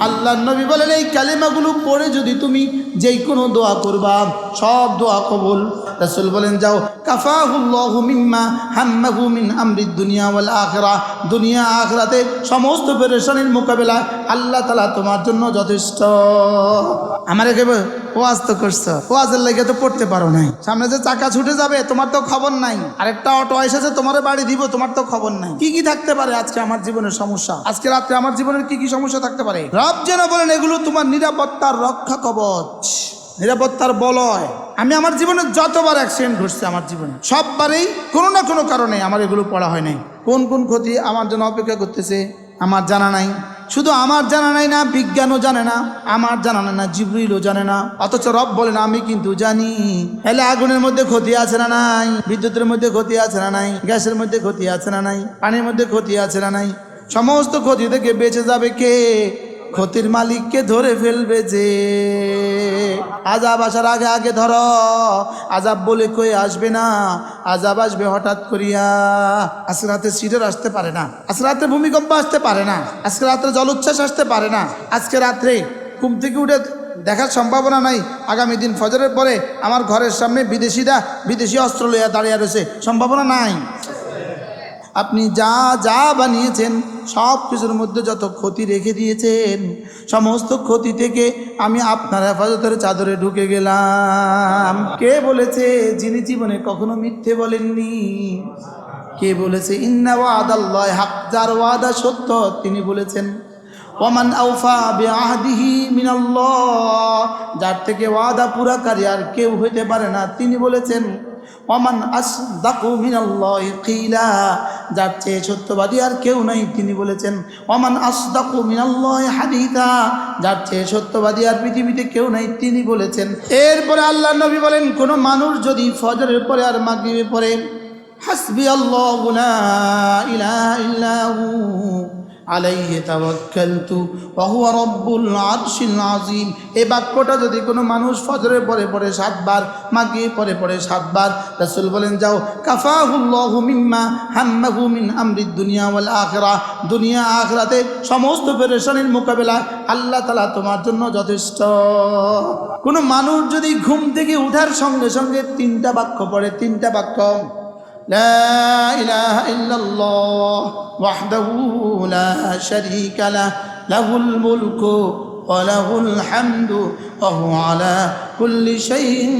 আল্লাহ নবী বলেন এই কালিমাগুলো পড়ে যদি তুমি যেই কোনো দোয়া করবা। সব দোয়া কবুল। রাসূল বলেন, যাও। কাফাহুল্লাহু মিম্মা হাম্মাহু মিন আমরিদ দুনিয়া ওয়াল আখিরা। দুনিয়া আখিরাতে সমস্ত পেরেশানির মোকাবেলা আল্লাহ তাআলা তোমার জন্য যথেষ্ট। আমার একেবারে ওয়াজ তো করছ। ওয়াজের লেগে তো পড়তে পারো নাই। সামনে যে চাকা ছুটে যাবে, তোমার তো খবর নাই। আরেকটা অটো এসেছে, তোমার বাড়ি দিব, তোমার তো খবর নাই। কি কি থাকতে পারে আজকে আমার জীবনের সমস্যা? আজকে রাত্রে আমার জীবনের কি কি সমস্যা থাকতে পারে? রব যেন বলেন, এগুলো তোমার নিরাপত্তার রক্ষা কবচ। নিরাপত্তার বলয়। আমি আমার জীবনে যতবার অ্যাক্সিডেন্ট ঘটছে আমার জীবনে, সববারেই কোনো না কোনো কারণে আমার এগুলো পড়া হয় নাই। কোন কোন ক্ষতি আমার জন্য অপেক্ষা করতেছে, আমার জানা নাই। শুধু আমার জানা নাই না, বিজ্ঞানও জানে না, আমার জানা না, জিবরিলও জানে না। অথচ রব বলে না আমি কিন্তু জানি। এলে আগুনের মধ্যে ক্ষতি আছে না নাই? বিদ্যুতের মধ্যে ক্ষতি আছে না নাই? গ্যাসের মধ্যে ক্ষতি আছে না নাই? পানির মধ্যে ক্ষতি আছে না নাই? সমস্ত ক্ষতি থেকে বেঁচে যাবে কে? ক্ষতির মালিককে ধরে ফেলবে যে, আজাব আসার আগে আগে ধর। আজাব বলে কই আসবে না। আজাব আসবে হঠাৎ করিয়া। আজকে রাতে সিটার আসতে পারে না। আজকে রাত্রে ভূমিকম্প আসতে পারে না। আজকে রাত্রে জলোচ্ছ্বাস আসতে পারে না। আজকে রাত্রে ঘুম থেকে উঠে দেখার সম্ভাবনা নাই। আগামী দিন ফজরের পরে আমার ঘরের সামনে বিদেশিরা বিদেশি অস্ত্র লইয়া দাঁড়িয়ে রয়েছে। সম্ভাবনা নাই। আপনি যা যা বানিয়েছেন সব কিছুর মধ্যে যত ক্ষতি রেখে দিয়েছেন, সমস্ত ক্ষতি থেকে আমি আপনার হেফাজতের চাদরে ঢুকে গেলাম। কে বলেছে যিনি জীবনে কখনো মিথ্যে বলেননি? কে বলেছে, ইন্না ওয়াদাল্লাহ হাক, যার ওয়াদা সত্য, তিনি বলেছেন ওমান আউফা বে বিআহদিহি মিনাল্লাহ, যার থেকে ওয়াদা পুরাকারী আর কেউ হইতে পারে না। তিনি বলেছেন ওমান আসদাকু মিনাল্লাহি কিলা যার চেয়ে সত্যবাদী আর কেউ নাই। তিনি বলেছেন অমান আসদাকু মিনাল্লয় হাদিতা যার চেয়ে সত্যবাদী আর পৃথিবীতে কেউ নাই, তিনি বলেছেন, এরপরে আল্লাহ নবী বলেন, কোনো মানুষ যদি ফজরের পরে আর মাগরিবের পরে হাসবি আল্লাহ ইলাহা আলাইহি তাওয়াক্কালতু ওয়া হুয়া রব্বুল আরশিল আযীম। এই বাক্যটা যদি কোনো মানুষ ফজরের পরে পরে সাতবার মাগে পরে পরে সাতবার, রাসূল বলেন, যাও, কাফাহুল্লাহু মিম্মা হাম্মাহু মিন আমরিদ দুনিয়া ওয়াল আখিরা দুনিয়া আখিরাতে সমস্ত পেরেশানির মোকাবেলা আল্লাহ তাআলা তোমার জন্য যথেষ্ট। কোনো মানুষ যদি ঘুম থেকে উঠার সঙ্গে সঙ্গে তিনটা বাক্য পড়ে, তিনটা বাক্য। لا إله إلا الله وحده لا شريك له. له الملك وله الحمد وهو على كل شيء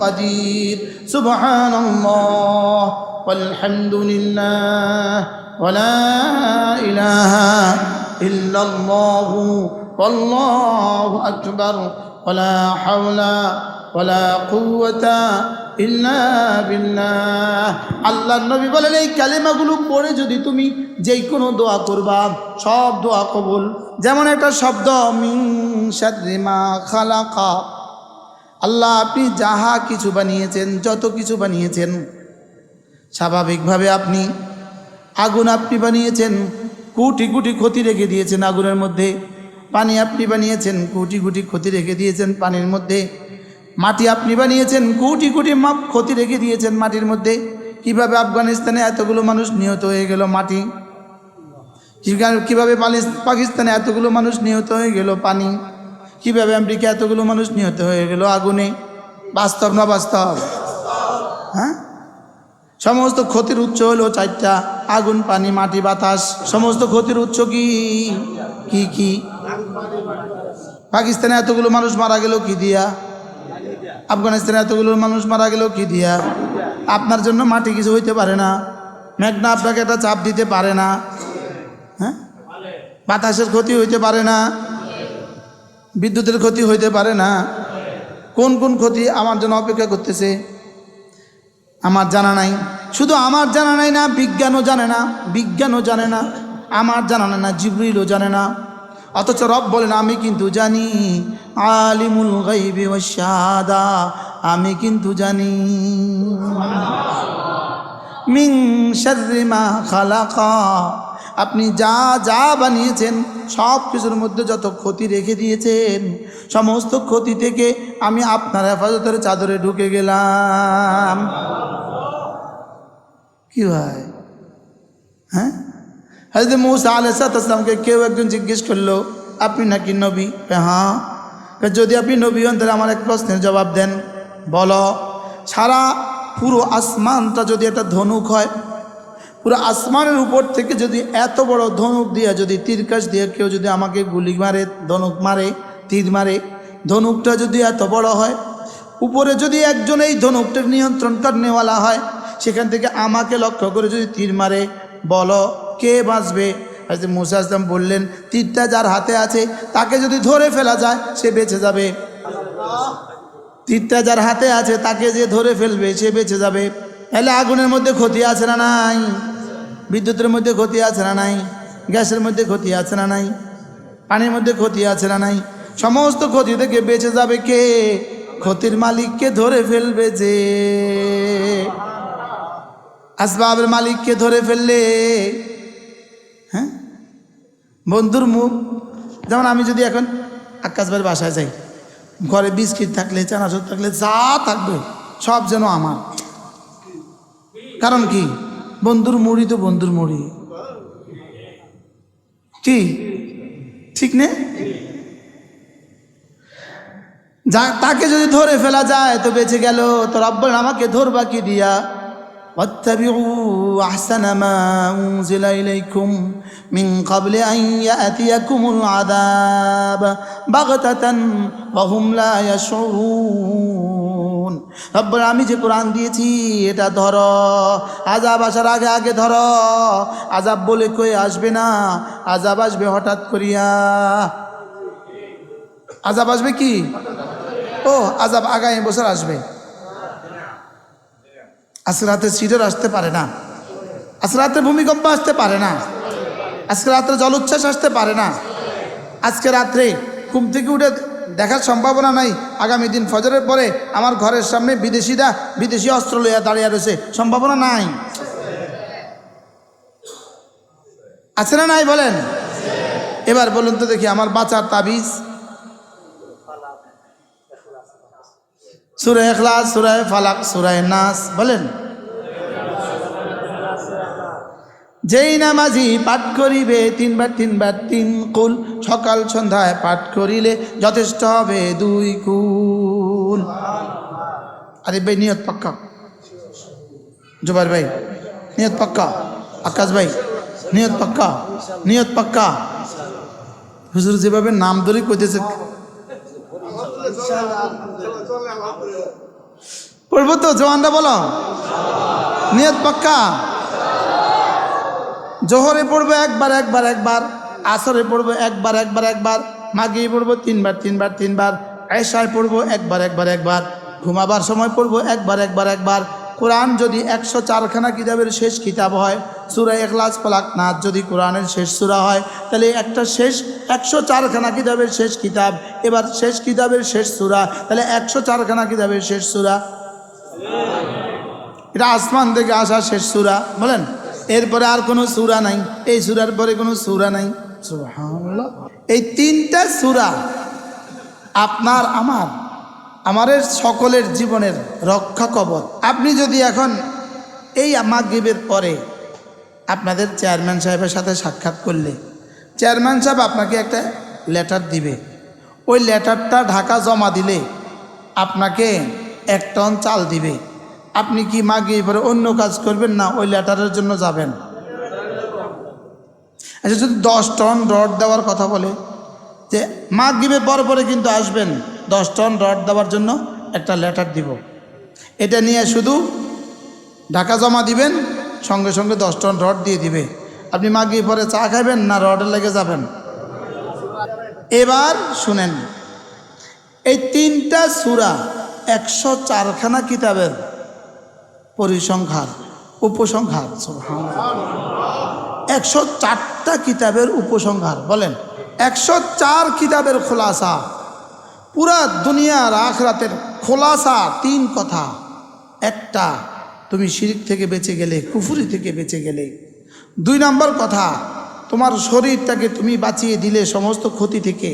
قدير. سبحان الله والحمد لله ولا إله إلا الله والله أكبر. ولا حول ولا قوة আল্লাহ নবী বলেন, এই কালিমাগুলো পড়ে যদি তুমি যেই কোনো দোয়া করবা, সব দোয়া কবুল। যেমন একটা শব্দ আল্লাহ আপনি যাহা কিছু বানিয়েছেন, যত কিছু বানিয়েছেন, স্বাভাবিকভাবে আপনি আগুন আপনি বানিয়েছেন, কুটি কোটি ক্ষতি রেখে দিয়েছেন আগুনের মধ্যে। পানি আপনি বানিয়েছেন, কুটি কোটি ক্ষতি রেখে দিয়েছেন পানির মধ্যে। মাটি আপনি বানিয়েছেন, কোটি কোটি মাপ ক্ষতি রেখে দিয়েছেন মাটির মধ্যে। কীভাবে আফগানিস্তানে এতগুলো মানুষ নিহত হয়ে গেল মাটি? কিভাবে- পাকিস্তানে এতগুলো মানুষ নিহত হয়ে গেল পানি? কীভাবে আমেরিকা এতগুলো মানুষ নিহত হয়ে গেল আগুনে? বাস্তব না বাস্তব? হ্যাঁ? সমস্ত ক্ষতির উৎস হলো চারটা, আগুন, পানি, মাটি, বাতাস। সমস্ত ক্ষতির উৎস কি? কি কি? পাকিস্তানে এতগুলো মানুষ মারা গেল কি দিয়া? আফগানিস্তানে এতগুলো মানুষ মারা গেল কি দিয়া? আপনার জন্য মাটি কিছু হইতে পারে না। মেঘনা আপনাকে একটা চাপ দিতে পারে না। হ্যাঁ? বাতাসের ক্ষতি হইতে পারে না। বিদ্যুতের ক্ষতি হইতে পারে না। কোন কোন ক্ষতি আমার জন্য অপেক্ষা করতেছে? আমার জানা নাই। শুধু আমার জানা নাই না, বিজ্ঞানও জানে না, বিজ্ঞানও জানে না, আমার জানা না, জিবরিলও জানে না। অথচ রব বলেন, আমি কিন্তু জানি আলিমুল গাইবি ও শাহাদা, আমি কিন্তু জানি মিং শাররিমা খালাকা, আপনি যা যা বানিয়েছেন, সব কিছুর মধ্যে যত ক্ষতি রেখে দিয়েছেন, সমস্ত ক্ষতি থেকে আমি আপনার হেফাজতের চাদরে ঢুকে গেলাম। কি হয় হ্যাঁ? হাজরত মৌসা আলাইসালামকে কেউ একজন জিজ্ঞেস করল, আপনি নাকি নবী? হ্যাঁ। যদি আপনি নবী হন, তাহলে আমার এক প্রশ্নের জবাব দেন। বলো, সারা পুরো আসমানটা যদি একটা ধনুক হয়, পুরো আসমানের উপর থেকে যদি এত বড় ধনুক দিয়ে যদি তীরকাশ দিয়ে কেউ যদি আমাকে গুলি মারে, ধনুক মারে, তীর মারে, ধনুকটা যদি এত বড় হয়, উপরে যদি একজন এই ধনুকটার নিয়ন্ত্রণ করেনেওয়ালা হয়, সেখান থেকে আমাকে লক্ষ্য করে যদি তীর মারে বলো, কে বাঁচবে? হয়তো মুসা বললেন তীরটা যার হাতে আছে, তাকে যদি ধরে ফেলা যায়, সে বেঁচে যাবে। তীরটা যার হাতে আছে, তাকে যে ধরে ফেলবে, সে বেঁচে যাবে। তাহলে আগুনের মধ্যে ক্ষতি আছে না নাই? বিদ্যুতের মধ্যে ক্ষতি আছে না নাই? গ্যাসের মধ্যে ক্ষতি আছে না নাই? পানির মধ্যে ক্ষতি আছে না নাই? সমস্ত ক্ষতি থেকে বেঁচে যাবে কে? ক্ষতির মালিককে ধরে ফেলবে যে। আসবাবের মালিককে ধরে ফেললে হ্যাঁ? বন্ধুর মুখ। যেমন আমি যদি এখন আকাশবার বাসায় যাই, ঘরে বিস্কিট থাকলে, চানাচুর থাকলে, যা থাকবে, সব যেন আমার। কারণ কি? বন্ধুর মুড়ি তো বন্ধুর মুড়ি। কি? ঠিক নে? যা, তাকে যদি ধরে ফেলা যায়, তো বেঁচে গেল। তো রব্বর আমাকে ধরবা কি দিয়া? واتبعوا أحسن ما أنزل إليكم من قبل أن يأتيكم العذاب بغتة وهم لا يشعرون রব্বর আমি যে কোরআন দিয়েছি এটা ধরো আজাব আসার আগে আগে ধরো আজাব বলে কই আসবে না আজাব আসবে হঠাৎ করিয়া আজাব আসবে কি ও আজাব আগামী বছর আসবে আজকে রাতে সিডর আসতে পারে না। আজকে রাতে ভূমিকম্প আসতে পারে না। আজকে রাত্রে জলোচ্ছ্বাস আসতে পারে না। আজকে রাত্রে ঘুম থেকে উঠে দেখার সম্ভাবনা নাই। আগামী দিন ফজরের পরে আমার ঘরের সামনে বিদেশিরা বিদেশি অস্ত্র লইয়া দাঁড়িয়ে রয়েছে। সম্ভাবনা নাই। আছে না নাই বলেন? এবার বলুন তো দেখি আমার বাঁচার তাবিজ। সুরে এখলাস সুরায় ফালাক সুরায় নাস, বলেন। যেই নামাজি পাঠ করিবে, তিনবার তিনবার, তিন কুল, সকাল সন্ধ্যায় পাঠ করিলে যথেষ্ট হবে দুই কুল। আরে ভাই, নিয়ত পাক্কা। জুবার ভাই, নিয়ত পাক্কা। আকাশ ভাই, নিয়ত পাক্কা। নিয়ত পাক্কা। হুজুর যেভাবে নাম ধরে কইতেছে। পড়ব তো জওয়ানরা বলো। নিয়ত পাক্কা? জোহরে পড়ব একবার একবার একবার, আসরে পড়ব একবার একবার একবার মাগিয়ে পড়ব তিনবার তিনবার তিনবার, এশায় পড়ব একবার একবার একবার, ঘুমাবার সময় পড়ব একবার একবার একবার। কোরআন যদি একশো চারখানা কিতাবের শেষ কিতাব হয়, সুরা এখলাস পালাক নাথ যদি কোরআনের শেষ সুরা হয়, তাহলে একটা শেষ, একশো চারখানা কিতাবের শেষ কিতাব, এবার শেষ কিতাবের শেষ সুরা, তাহলে একশো চারখানা কিতাবের শেষ সুরা। এটা আসমান থেকে আসা শেষ সুরা, বলেন? এরপরে আর কোনো সুরা নাই। এই সুরার পরে কোনো সুরা নাই। এই তিনটা সুরা আপনার, আমার, আমাদের সকলের জীবনের রক্ষা কবচ আপনি যদি এখন এই মাগরিবের পরে আপনাদের চেয়ারম্যান সাহেবের সাথে সাক্ষাৎ করলে, চেয়ারম্যান সাহেব আপনাকে একটা লেটার দিবে। ওই লেটারটা ঢাকা জমা দিলে আপনাকে এক টন চাল দিবে। আপনি কি মাগিয়ে পরে অন্য কাজ করবেন না? ওই লেটারের জন্য যাবেন। আচ্ছা যদি দশ টন রড দেওয়ার কথা বলে, যে মাগিবে পর পরে কিন্তু আসবেন, দশ টন রড দেওয়ার জন্য একটা লেটার দিব। এটা নিয়ে শুধু ঢাকা জমা দিবেন, সঙ্গে সঙ্গে দশ টন রড দিয়ে দিবে। আপনি মাগিয়ে পরে চা খাবেন না রডের লেগে যাবেন? এবার শুনেন, এই তিনটা সুরা একশো চারখানা কিতাবের পরিসংখ্যার উপসংহার একশো চারটা কিতাবের উপসংহার, বলেন। একশো চার কিতাবের খোলাসা। পুরা দুনিয়ার আখরাতের খোলাসা তিন কথা। একটা, তুমি শিরিক থেকে বেঁচে গেলে, কুফুরি থেকে বেঁচে গেলে। দুই নম্বর কথা, তোমার শরীরটাকে তুমি বাঁচিয়ে দিলে সমস্ত ক্ষতি থেকে।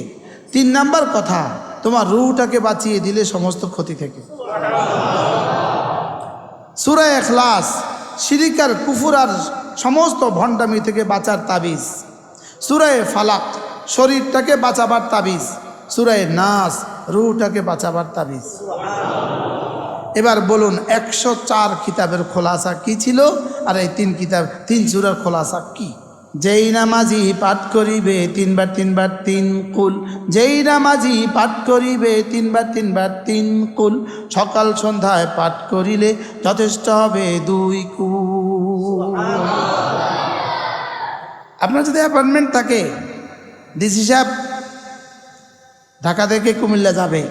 তিন নাম্বার কথা, তোমার রুহটাকে বাঁচিয়ে দিলে সমস্ত ক্ষতি থেকে। সুরা এখলাস সিরিকার কুফুরার সমস্ত ভণ্ডামি থেকে বাঁচার তাবিজ। সুরায় ফালাক, শরীরটাকে বাঁচাবার তাবিজ। সুরায় নাস, রুহটাকে বাঁচাবার তাবিজ। এবার বলুন, একশো চার কিতাবের খোলাসা কি ছিল? আর এই তিন কিতাব, তিন সুরার খোলাসা কি? যেই নামাজি পাঠ করিবে, তিনবার তিনবার, তিন কুল। যেই নামাজি পাঠ করিবে, তিনবার তিনবার, তিন কুল। সকাল সন্ধ্যায় পাঠ করিলে যথেষ্ট হবে দুই কুল। আপনার যদি অ্যাপয়েন্টমেন্ট থাকে, ডিসি সাহেব ঢাকা থেকে কুমিল্লা যাবে।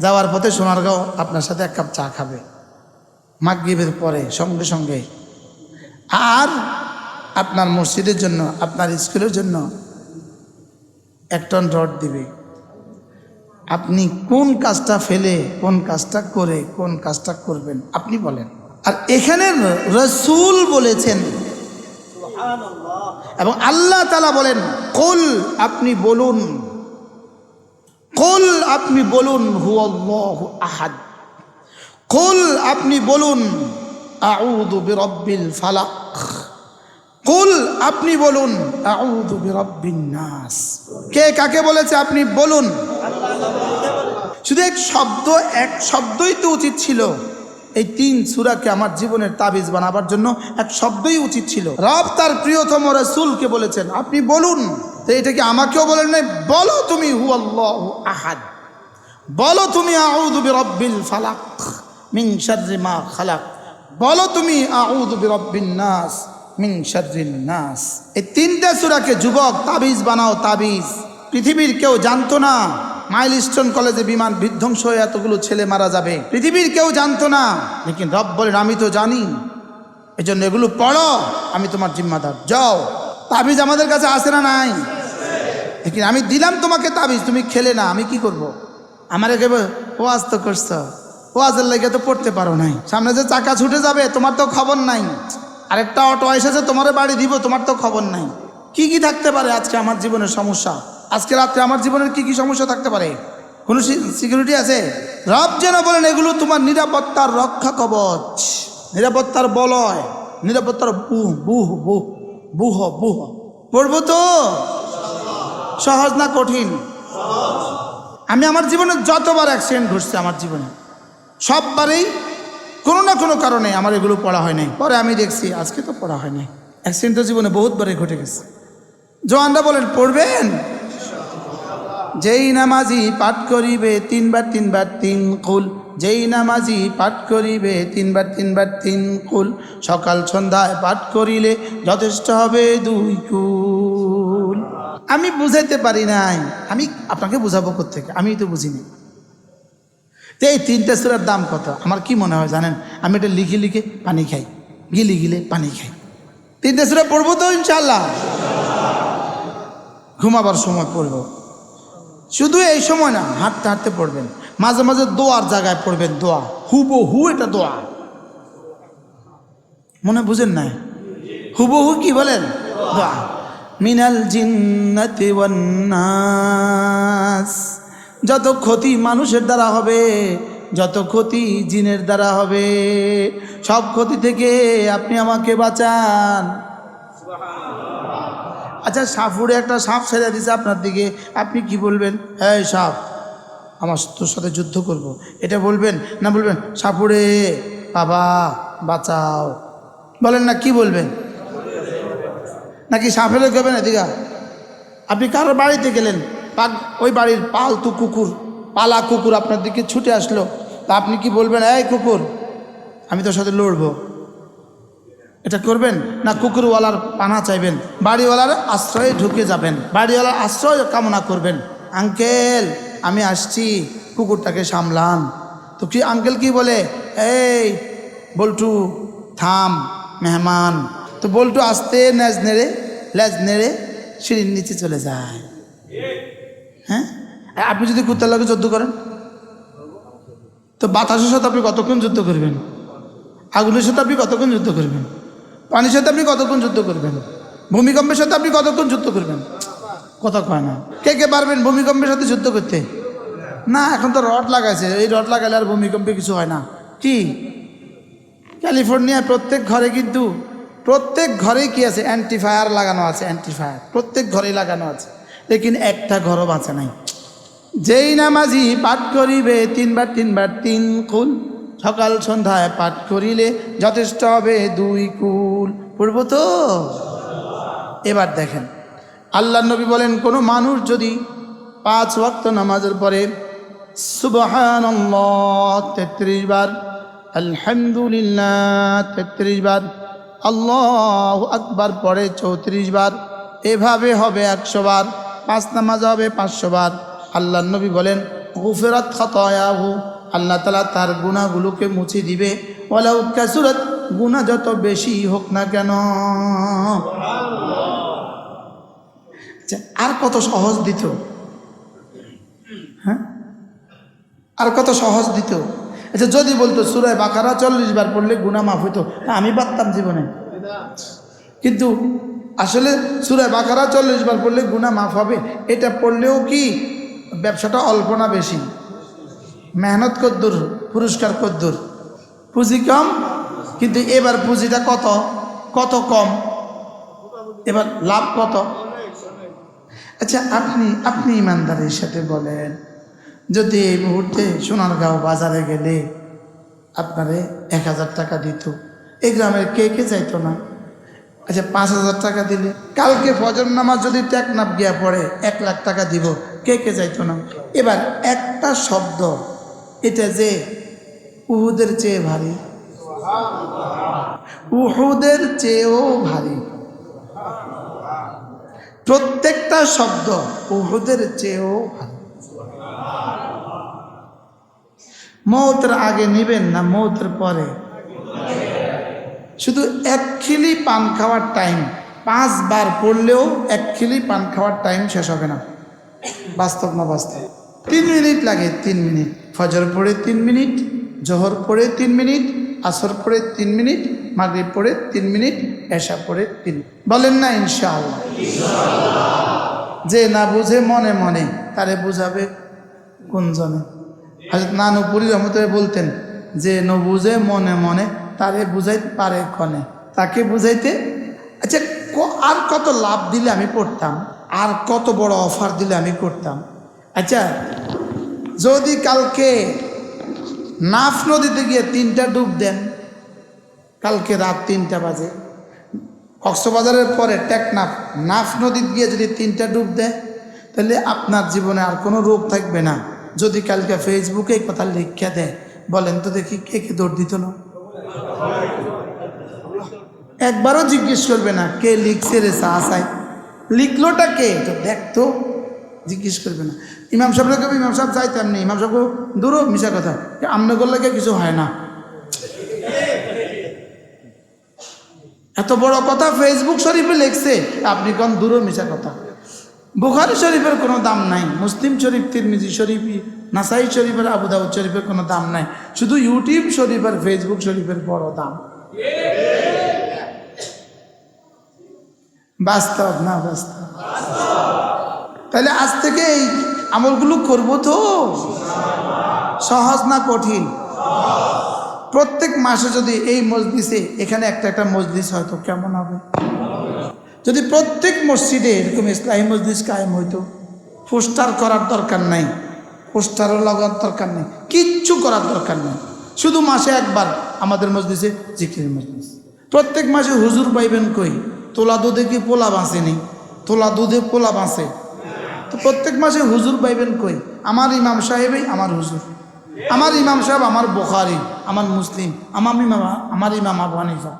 যাওয়ার পথে সোনারগাঁও আপনার সাথে এক কাপ চা খাবে। মাগরিবের পরে সঙ্গে সঙ্গে। আর আপনার মসজিদের জন্য, আপনার স্কুলের জন্য এক টন রড দিবে। আপনি কোন কাজটা ফেলে, কোন কাজটা করে, কোন কাজটা করবেন, আপনি বলেন। আর এখানে রসুল বলেছেন, এবং আল্লাহ তালা বলেন, কুল আপনি বলুন, কুল আপনি বলুন হু আহাদ। কুল আপনি বলুন আউদু বিরব্বিল ফালাক। কুল, আপনি বলুন কে কাকে বলেছে, আপনি বলুন। শুধু এক শব্দ, এক শব্দই তো উচিত ছিল। এই তিন সুরাকে আমার জীবনের তাবিজ বানাবার জন্য এক শব্দই উচিত ছিল। রব তার প্রিয়তম রসুলকে বলেছেন, আপনি বলুন। তো এটা কি আমাকেও বলেন নাই? বলো তুমি হু আল্লাহ আহাদ। বলো তুমি আউদু বিরব্বিল ফালাক শাররি মা খালাক। বলো তুমি আউদু বিরব্বিন নাস। শাররিন নাস। এই তিনটা সূরাকে যুবক তাবিজ বানাও, তাবিজ। পৃথিবীর কেউ জানতো না মাইলস্টোন কলেজে বিমান বিধ্বংস হয়ে এতগুলো ছেলে মারা যাবে। পৃথিবীর কেউ জানতো না। লেকিন রব বলেন, আমি তো জানি। এই জন্য এগুলো পড়ো, আমি তোমার জিম্মাদার। যাও। তাবিজ আমাদের কাছে আসে না নাই? লেকিন আমি দিলাম তোমাকে তাবিজ, তুমি খেলে না, আমি কি করব। আমার একে ওয়াজ তো করছ। ওয়াজের লেগে তো পড়তে পারো নাই। সামনে যে চাকা ছুটে যাবে, তোমার তো খবর নাই। আরেকটা অটো এসেছে, তোমার বাড়ি দিব, তোমার তো খবর নাই। কি কি থাকতে পারে আজকে আমার জীবনের সমস্যা? আজকে রাত্রে আমার জীবনের কি কি সমস্যা থাকতে পারে? কোনো সিকিউরিটি আছে? রব যেন বলেন, এগুলো তোমার নিরাপত্তার রক্ষা কবচ। নিরাপত্তার বলয়। নিরাপত্তার বুহ বুহ বুহ বুহ বুহ। পড়ব তো? সহজ না কঠিন? আমি আমার জীবনে যতবার অ্যাক্সিডেন্ট ঘটছে আমার জীবনে, সববারেই কোনো না কোনো কারণে আমার এগুলো পড়া হয় নাই। পরে আমি দেখছি, আজকে তো পড়া হয় নাই। অ্যাক্সিডেন্ট তো জীবনে বহুতবারই ঘটে গেছে। জওয়ানরা বলেন, পড়বেন? যেই নামাজি পাঠ করিবে তিনবার তিনবার, তিন কুল। যেই নামাজি পাঠ করিবে তিনবার তিনবার, তিন কুল। সকাল সন্ধ্যায় পাঠ করিলে যথেষ্ট হবে দুই কুল। আমি বুঝাইতে পারি নাই। আমি আপনাকে বুঝাবো থেকে আমি তো বুঝিনি। তো এই তিনটা সুরার দাম কত? আমার কি মনে হয় জানেন? আমি এটা লিখে লিখে পানি খাই। গিলি গিলে পানি খাই। তিনটা সুরা পড়ব তো ইনশাল্লাহ ঘুমাবার সময় পড়ব। শুধু এই সময় না, হাঁটতে হাঁটতে পড়বেন। মাঝে মাঝে দোয়ার জায়গায় পড়বেন দোয়া। হুবো হু এটা দোয়া। মনে বুঝেন নাই হুবো হু কি বলেন? দোয়া। মিনাল জিন্নাতি ওয়ান নাস। যত ক্ষতি মানুষের দ্বারা হবে যত ক্ষতি জিনের দ্বারা হবে সব ক্ষতি থেকে আপনি আমাকে বাঁচান। আচ্ছা সাপুরে একটা সাপ ছেড়ে দিছে আপনার দিকে আপনি কি বলবেন? হ্যাঁ সাপ আমার তোর সাথে যুদ্ধ করব। এটা বলবেন না বলবেন? সাপুরে বাবা বাঁচাও। বলেন না কি বলবেন? নাকি সাপেরে গেবেন এদিকে? আপনি কারোর বাড়িতে গেলেন? পাক, ওই বাড়ির পালতু কুকুর, পালা কুকুর আপনার দিকে ছুটে আসলো। তা আপনি কি বলবেন, এই কুকুর, আমি তোর সাথে লড়বো। এটা করবেন না কুকুরওয়ালার পানা চাইবেন? বাড়িওয়ালার আশ্রয়ে ঢুকে যাবেন। বাড়িওয়ালার আশ্রয় কামনা করবেন। আঙ্কেল, আমি আসছি, কুকুরটাকে সামলান। তো কি আঙ্কেল কি বলে, এই বল্টু, থাম, মেহমান। তো বল্টু আসতে ন্যাজ নেড়ে, ল্যাজ নেড়ে সিঁড়ির নিচে চলে যায়। হ্যাঁ? আপনি যদি কুত্তার লাগে যুদ্ধ করেন? তো বাতাসের সাথে আপনি কতক্ষণ যুদ্ধ করবেন? আগুনের সাথে আপনি কতক্ষণ যুদ্ধ করবেন? পানির সাথে আপনি কতক্ষণ যুদ্ধ করবেন? ভূমিকম্পের সাথে আপনি কতক্ষণ যুদ্ধ করবেন? কথা কয় না। কে কে পারবেন ভূমিকম্পের সাথে যুদ্ধ করতে? না, এখন তো রড লাগাইছে। এই রড লাগালে আর ভূমিকম্পে কিছু হয় না। কি? ক্যালিফোর্নিয়ায় প্রত্যেক ঘরে কিন্তু, প্রত্যেক ঘরেই কি আছে? অ্যান্টিফায়ার লাগানো আছে, অ্যান্টিফায়ার। প্রত্যেক ঘরেই লাগানো আছে। লেকিন একটা ঘরও বাঁচে নাই। যেই নামাজি পাঠ করিবে, তিনবার তিনবার তিন কুল। সকাল সন্ধ্যায় পাঠ করিলে যথেষ্ট হবে দুই কুল। পড়ব তো? এবার দেখেন আল্লাহ নবী বলেন, কোনো মানুষ যদি পাঁচ ওয়াক্ত নামাজের পরে সুবহান তেত্রিশ বার, আলহামদুলিল্লাহ তেত্রিশ বার, আল্লাহ আকবার পরে চৌত্রিশ বার, এভাবে হবে একশো বার পাঁচ নামাজ হবে পাঁচশো বার। আল্লাহ নবী বলেন গুফেরাত খতয়াহু। আল্লাহ তালা তার গুণাগুলোকে মুছে দিবে। ওলাউ কাসুরত গুণা যত বেশি হোক না কেন। আচ্ছা, আর কত সহজ দিত? হ্যাঁ? আর কত সহজ দিত? আচ্ছা যদি বলতো সুরায় বাকারা চল্লিশ বার পড়লে গুণা মাফ হইতো আমি পারতাম জীবনে। কিন্তু আসলে সুরায় বাকারা চল্লিশ বার পড়লে গুণা মাফ হবে। এটা পড়লেও কি ব্যবসাটা অল্প না বেশি? মেহনত কদ্দুর, পুরস্কার কদ্দুর। পুঁজি কম, কিন্তু এবার পুঁজিটা কত? কত কম? এবার লাভ কত? আচ্ছা আপনি আপনি ইমানদারের সাথে বলেন, যদি এই মুহূর্তে সোনারগাঁও বাজারে গেলে আপনারে এক হাজার টাকা দিত, এই গ্রামের কে কে চাইতো না? আচ্ছা পাঁচ হাজার টাকা দিলে। কালকে ফজর নামাজ যদি টেকনাপ গিয়া পড়ে, এক লাখ টাকা দিব। কে কে চাইতো না? এবার একটা শব্দ, এটা যে উহুদের চেয়ে ভারী। উহুদের চেয়েও ভারী। প্রত্যেকটা শব্দ উহুদের চেয়েও ভারী। মৌতের আগে নিবেন না, মৌতের পরে? শুধু এক খিলি পান খাওয়ার টাইম পাঁচবার পড়লেও এক খিলি পান খাওয়ার টাইম শেষ হবে না। বাস্তব না বাস্তব? তিন মিনিট লাগে, তিন মিনিট। ফজর পড়ে তিন মিনিট, জোহর পড়ে তিন মিনিট, আসর পড়ে তিন মিনিট, মাগরিব পড়ে তিন মিনিট, এশা পড়ে তিন বলেন না ইনশাআল্লাহ। যে না বুঝে মনে মনে, তারে বুঝাবে কোনজনে? হাজরত নানুপুরি রহমত বলতেন, যে ন বুঝে মনে মনে তারে বুঝাইতে পারে ক্ষণে তাকে বুঝাইতে আচ্ছা আর কত লাভ দিলে আমি পড়তাম? আর কত বড় অফার দিলে আমি করতাম? আচ্ছা যদি কালকে নাফ নদীতে গিয়ে তিনটা ডুব দেন, কালকে রাত তিনটা বাজে। কক্সবাজারের পরে টেকনাফ, নাফ নদীতে গিয়ে যদি তিনটা ডুব দেয়, তাহলে আপনার জীবনে আর কোনো রোগ থাকবে না। যদি কালকে ফেসবুকে কথা লিখে দেয়, বলেন তো দেখি কে কে দৌড় দিত না। একবারও জিজ্ঞেস করবে না, কে লিখছে রে সাহাসাই লিখলোটা কে? তো দেখতো জিজ্ঞেস করবে না। ইমাম সাহেবরা ইমাম সাহেব চাইতাম না ইমাম সাহেব দূরও মিশা কথা। আমনে করলে কিছু হয় না? এত বড় কথা ফেসবুক শরীফে লিখছে, আপনি কোন দূরও মিশা কথা? বুখারি শরীফের কোনো দাম নাই, মুসলিম শরীফ, তিরমিজি শরীফ নাসাই শরীফের আবু দাউদ শরীফের কোনো দাম নাই। শুধু ইউটিউব শরীফের ফেসবুক শরীফের বড় দাম। বাস্তব না বাস্তব? তাহলে আজ থেকে এই আমলগুলো করব তো? সহজ না কঠিন? প্রত্যেক মাসে যদি এই মসজিদে এখানে একটা একটা মসজিদ হয়তো কেমন হবে? যদি প্রত্যেক মসজিদে এরকম ইসলামী মসজিদ কায়েম হইতো পোস্টার করার দরকার নাই। পোস্টারও লাগার দরকার নেই, কিচ্ছু করার দরকার নেই। শুধু মাসে একবার আমাদের মসজিদে জিকির মসজিদ প্রত্যেক মাসে হুজুর পাইবেন কই? তোলা দুধে কি পোলা বাঁচেনি তোলা দুধে পোলা বাঁচে। তো প্রত্যেক মাসে হুজুর পাইবেন কই? আমার ইমাম সাহেবই আমার হুজুর। আমার ইমাম সাহেব আমার বোখারি, আমার মুসলিম, আমার ইমাম আমার ইমাম আবু হানিফা।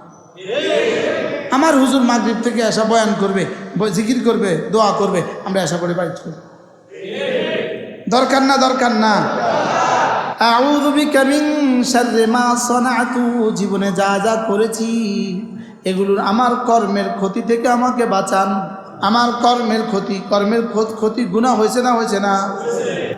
আমার হুজুর মাগরিব থেকে আসা বয়ান করবে, জিকির করবে, দোয়া করবে, আমরা আশা করি করব দরকার না দরকার না। জীবনে যা যা করেছি এগুলোর আমার কর্মের ক্ষতি থেকে আমাকে বাঁচান। আমার কর্মের ক্ষতি কর্মের ক্ষতি গুণা হয়েছে না হয়েছে না?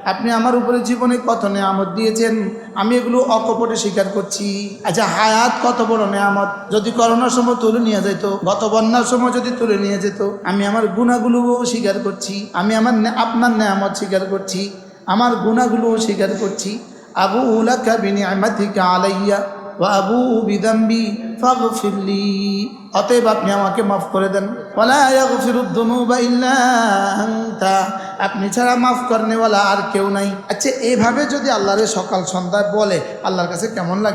আপনি আমার উপরে জীবনে কত নেয়ামত দিয়েছেন? আমি এগুলো অকপটে স্বীকার করছি। আচ্ছা হায়াত কত বড় নেয়ামত? যদি করোনার সময় তুলে নিয়ে যেত গত বন্যার সময় যদি তুলে নিয়ে যেত, আমি আমার গুণাগুলো স্বীকার করছি, আমি আমার আপনার নেয়ামত স্বীকার করছি, আমার গুণাগুলোও স্বীকার করছি। আবু উলাকা বিনিয়ামাতিকা আলাইয়া। আবু বিদাম্বি ফাগফিরলি। অতএব আপনি আমাকে মাফ করে দেন। ইল্লা আপনি ছাড়া মাফ করেনওয়ালা আর কেউ নাই। আচ্ছা এভাবে যদি আল্লাহরে সকাল সন্ধ্যায় বলে, আল্লাহর কাছে কেমন লাগে?